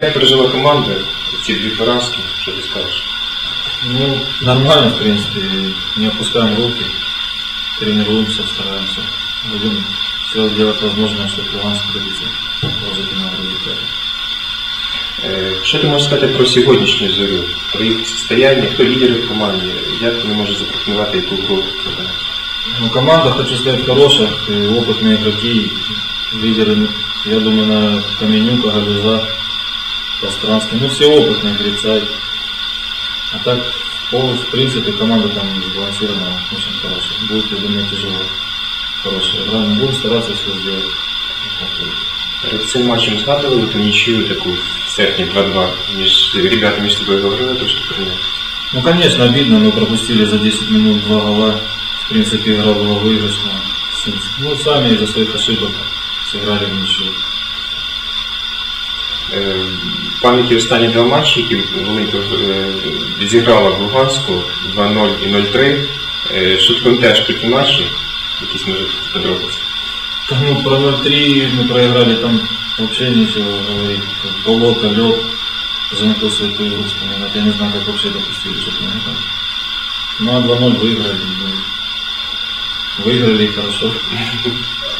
Як пережила команда ці дві поразки, що ти скажеш? Ну, нормально, в принципе, не опускаем руки, тренируемся, стараемся. Будем все делать возможное, чтобы Луганск добиться положительного результата. Е, Що ти можеш сказати про сьогоднішню зорю, про їх состояння, хто лідери в команді, як вони можуть запропонувати яку гру виконати? Ну, команда, хочу сказать, хорошая, и опытные игроки, лидеры, я думаю, на Каменюка, Галюза, Пространский, ну все опытные грицай. А так, по, в принципе, команда там сбалансированная, очень хорошая. Будет, я думаю, тяжело. Хорошая игра, но будем стараться все сделать. Перед цим матчем згадували ту нічию таку в серпні 2-2 між ребята між собою говорили трошки про неї. Ну, конечно, обидно, мы пропустили за 10 минут два гола. В принципе, игра была выигрышная. Ну, сами из-за своих ошибок сыграли в ничью. Е, В пам'яті останні два матчі, які Волинька е, зіграла в Луганську 2-0 і 0-3. Е, Шутком теж такі матчі, якісь може подробиці. Там, ну, про 0-3 мы проиграли, там вообще нечего говорить. Как Болото, лед, занятый свою игру вспоминать. Я не знаю, как вообще допустили, что мы там. Ну, а 2-0 выиграли. ну, Выиграли и хорошо.